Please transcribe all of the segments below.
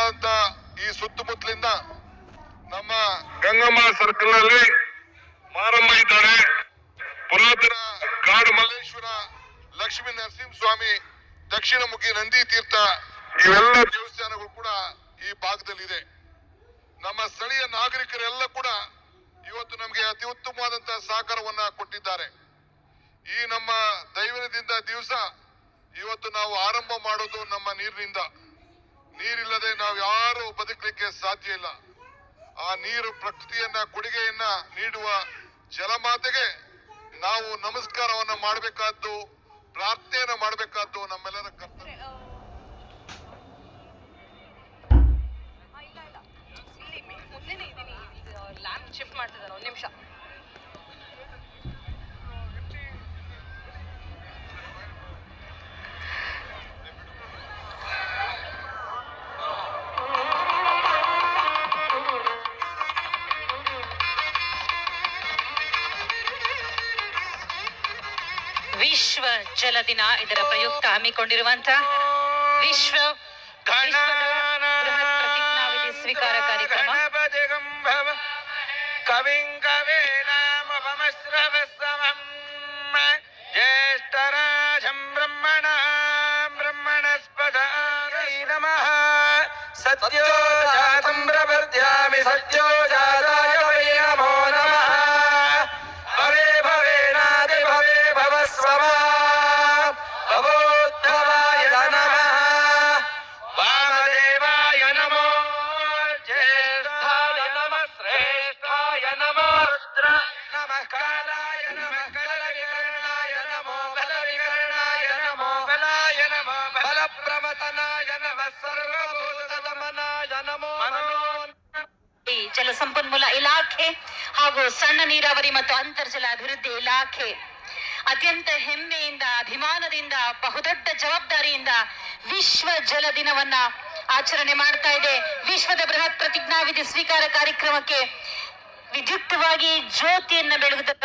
ದೇವತೆಗಳಾದಂತ ಈ ಸುತ್ತಮುತ್ತಲಿಂದ ನಮ್ಮ ಗಂಗಮ್ಮ ಸರ್ಕಲ್ನಲ್ಲಿ ಮಾರಮ್ಮ ಇದ್ದಾರೆ. ಪುರಾತನ ಕಾಡು ಮಲ್ಲೇಶ್ವರ, ಲಕ್ಷ್ಮೀ ದಕ್ಷಿಣ ಮುಖಿ ನಂದಿ ತೀರ್ಥ, ಇವೆಲ್ಲ ದೇವಸ್ಥಾನಗಳು ಕೂಡ ಈ ಭಾಗದಲ್ಲಿದೆ. ನಮ್ಮ ಸ್ಥಳೀಯ ನಾಗರಿಕರೆಲ್ಲ ಕೂಡ ಇವತ್ತು ನಮಗೆ ಅತಿ ಉತ್ತಮವಾದಂತಹ ಸಹಕಾರವನ್ನ ಕೊಟ್ಟಿದ್ದಾರೆ. ಈ ನಮ್ಮ ದೈವನದಿಂದ ದಿವಸ ಇವತ್ತು ನಾವು ಆರಂಭ ಮಾಡೋದು ನಮ್ಮ ನೀರಿನಿಂದ. ನೀರಿಲ್ಲದೆ ನಾವು ಯಾರು ಬದುಕಲಿಕ್ಕೆ ಸಾಧ್ಯ ಇಲ್ಲ. ಆ ನೀರು ಪ್ರಕೃತಿಯನ್ನ, ಕೊಡುಗೆಯನ್ನ ನೀಡುವ ಜಲಮಾತೆಗೆ ನಾವು ನಮಸ್ಕಾರವನ್ನ ಮಾಡಬೇಕಾದ್ದು, ಪ್ರಾರ್ಥನೆಯನ್ನ ಮಾಡಬೇಕಾದ್ದು ನಮ್ಮೆಲ್ಲರ ಕರ್ತವ್ಯ. ಮಾಡ್ತಿದ್ದಾರೆ. ಒಂದು ನಿಮಿಷ. ಜಲ ದಿನ ಇದರ ಪ್ರಯುಕ್ತ ಹಮ್ಮಿಕೊಂಡಿರುವಂತಹ ವಿಶ್ವ ವಿಶ್ವದ ಬೃಹತ್ ಪ್ರತಿಜ್ಞಾವಿಧಿ ಸ್ವೀಕಾರ ಕಾರ್ಯಕ್ರಮ ಕವಿಂ ಕವೇನಾಮಪಮಶ್ರವಸ್ಸಮಂ ಜ್ಯೇಷ್ಠರಾಜಂ ಬ್ರಹ್ಮಣ ಬ್ರಹ್ಮಣಸ್ಪದಾನೈ ನಮಃ ಸತ್ಯೋ ಜಾತಂ ಪ್ರಪದ್ಯಾಮಿ ಸತ್ಯೋ ಜಲಸಂಪನ್ಮೂಲ ಇಲಾಖೆ ಹಾಗೂ ಸಣ್ಣ ನೀರಾವರಿ ಮತ್ತು ಅಂತರ್ಜಲ ಅಭಿವೃದ್ಧಿ ಇಲಾಖೆ. ಅತ್ಯಂತ ಹೆಮ್ಮೆಯಿಂದ, ಅಭಿಮಾನದಿಂದ, ಬಹುದೊಡ್ಡ ಜವಾಬ್ದಾರಿಯಿಂದ ವಿಶ್ವ ಜಲ ದಿನವನ್ನ ಆಚರಣೆ ಮಾಡ್ತಾ ಇದೆ. ವಿಶ್ವದ ಬೃಹತ್ ಪ್ರತಿಜ್ಞಾವಿಧಿ ಸ್ವೀಕಾರ ಕಾರ್ಯಕ್ರಮಕ್ಕೆ ವಿದ್ಯುಕ್ತವಾಗಿ ಜ್ಯೋತಿಯನ್ನ ಬೆಳಗುತ್ತ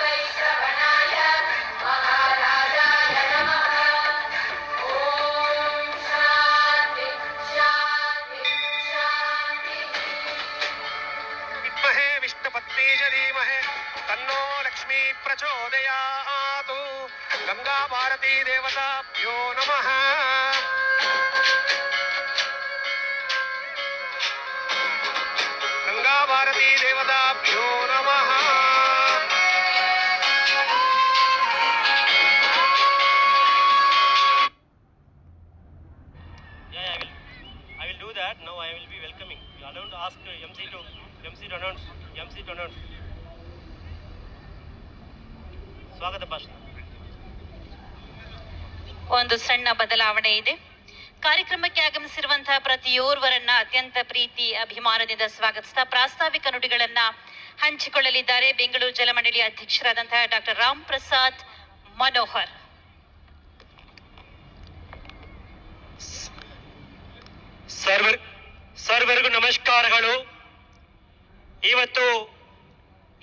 प्रचोदयातु गंगा भारती देवताभ्यो नमः गंगा भारती देवताभ्यो नमः I will do that. Now I will be welcoming. You allowed to ask MC to MC to announce. MC to announce. ಸ್ವಾಗತ ಭಾಷಣ. ಒಂದು ಸಣ್ಣ ಬದಲಾವಣೆ ಇದೆ. ಕಾರ್ಯಕ್ರಮಕ್ಕೆ ಆಗಮಿಸಿರುವಂತಹ ಪ್ರತಿಯೋರ್ವರನ್ನ ಅತ್ಯಂತ ಪ್ರೀತಿ ಅಭಿಮಾನದಿಂದ ಸ್ವಾಗತಿಸ್ತಾ ಪ್ರಾಸ್ತಾವಿಕ ನುಡಿಗಳನ್ನ ಹಂಚಿಕೊಳ್ಳಲಿದ್ದಾರೆ ಬೆಂಗಳೂರು ಜಲಮಂಡಳಿ ಅಧ್ಯಕ್ಷರಾದಂತಹ ಡಾಕ್ಟರ್ ರಾಮ್ ಪ್ರಸಾದ್ ಮನೋಹರ್. ಸರ್ವರ್ ಸರ್ವರಿಗೂ ನಮಸ್ಕಾರಗಳು. ಇವತ್ತು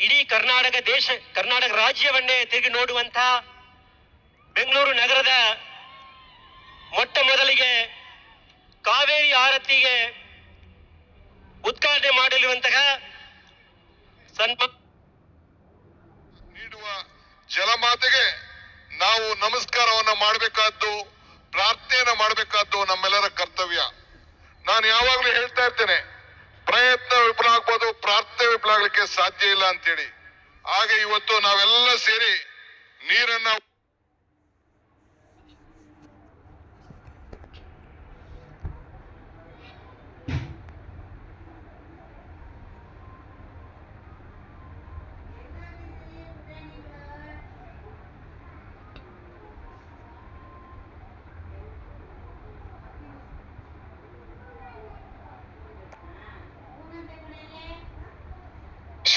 ಇಡೀ ಕರ್ನಾಟಕ ದೇಶ, ಕರ್ನಾಟಕ ರಾಜ್ಯವನ್ನೇ ತಿರುಗಿ ನೋಡುವಂತಹ ಬೆಂಗಳೂರು ನಗರದ ಮೊಟ್ಟ ಮೊದಲಿಗೆ ಕಾವೇರಿ ಆರತಿಗೆ ಉದ್ಘಾಟನೆ ಮಾಡಲಿರುವಂತಹ ಸನ್ಮ ನೀಡುವ ಜಲಮಾತೆಗೆ ನಾವು ನಮಸ್ಕಾರವನ್ನು ಮಾಡಬೇಕಾದ್ದು, ಪ್ರಾರ್ಥನೆಯನ್ನ ಮಾಡಬೇಕಾದ್ದು ನಮ್ಮೆಲ್ಲರ ಕರ್ತವ್ಯ. ನಾನು ಯಾವಾಗಲೂ ಹೇಳ್ತಾ ಇರ್ತೇನೆ, ಪ್ರಯತ್ನ ವಿಫಲ ಆಗ್ಬೋದು, ಪ್ರಾರ್ಥನೆ ವಿಫಲ ಆಗ್ಲಿಕ್ಕೆ ಸಾಧ್ಯ ಇಲ್ಲ ಅಂತೇಳಿ. ಹಾಗೆ ಇವತ್ತು ನಾವೆಲ್ಲ ಸೇರಿ ನೀರನ್ನ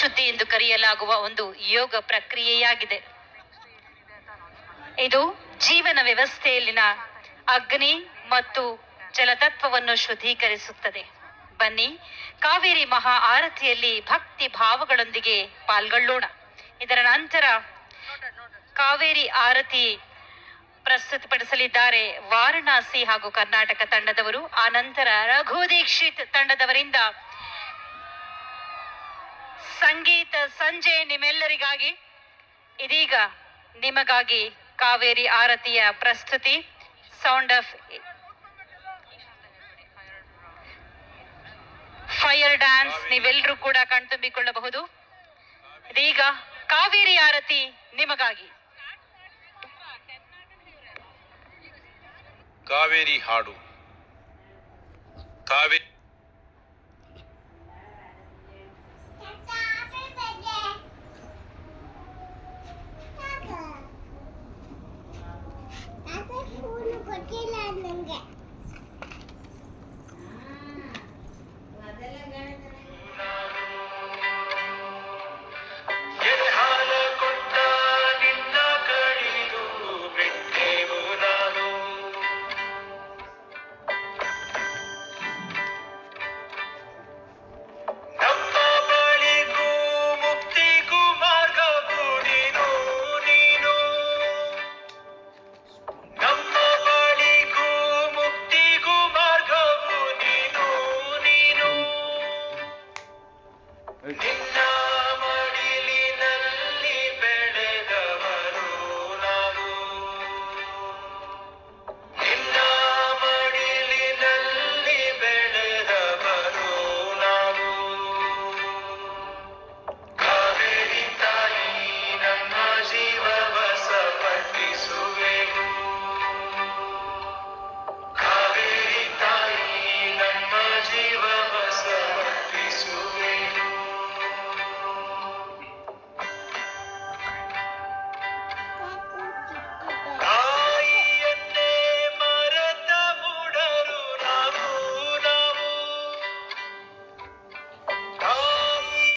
ಶುದ್ಧಿ ಎಂದು ಕರೆಯಲಾಗುವ ಒಂದು ಯೋಗ ಪ್ರಕ್ರಿಯೆಯಾಗಿದೆ. ಇದು ಜೀವನ ವ್ಯವಸ್ಥೆಯಲ್ಲಿನ ಅಗ್ನಿ ಮತ್ತು ಜಲತತ್ವವನ್ನು ಶುದ್ಧೀಕರಿಸುತ್ತದೆ. ಬನ್ನಿ, ಕಾವೇರಿ ಮಹಾ ಆರತಿಯಲ್ಲಿ ಭಕ್ತಿ ಭಾವಗಳೊಂದಿಗೆ ಪಾಲ್ಗೊಳ್ಳೋಣ. ಇದರ ನಂತರ ಕಾವೇರಿ ಆರತಿ ಪ್ರಸ್ತುತಪಡಿಸಲಿದ್ದಾರೆ ವಾರಣಾಸಿ ಹಾಗೂ ಕರ್ನಾಟಕ ತಂಡದವರು, ಆ ನಂತರ ರಘು ದೀಕ್ಷಿತ್ ತಂಡದವರಿಂದ ಸಂಗೀತ ಸಂಜೆ ನಿಮ್ಮೆಲ್ಲರಿಗಾಗಿ ಇದೀಗ ನಿಮಗಾಗಿ ಕಾವೇರಿ ಆರತಿಯ ಪ್ರಸ್ತುತಿ. ಸೌಂಡ್ ಆಫ್ ಫೈರ್ ಡ್ಯಾನ್ಸ್ ನೀವೆಲ್ಲರೂ ಕೂಡ ಕಣ್ತುಂಬಿಕೊಳ್ಳಬಹುದು. ಇದೀಗ ಕಾವೇರಿ ಆರತಿ ನಿಮಗಾಗಿ. ಕಾವೇರಿ ಹಾಡು. ಕಾವೇರಿ É.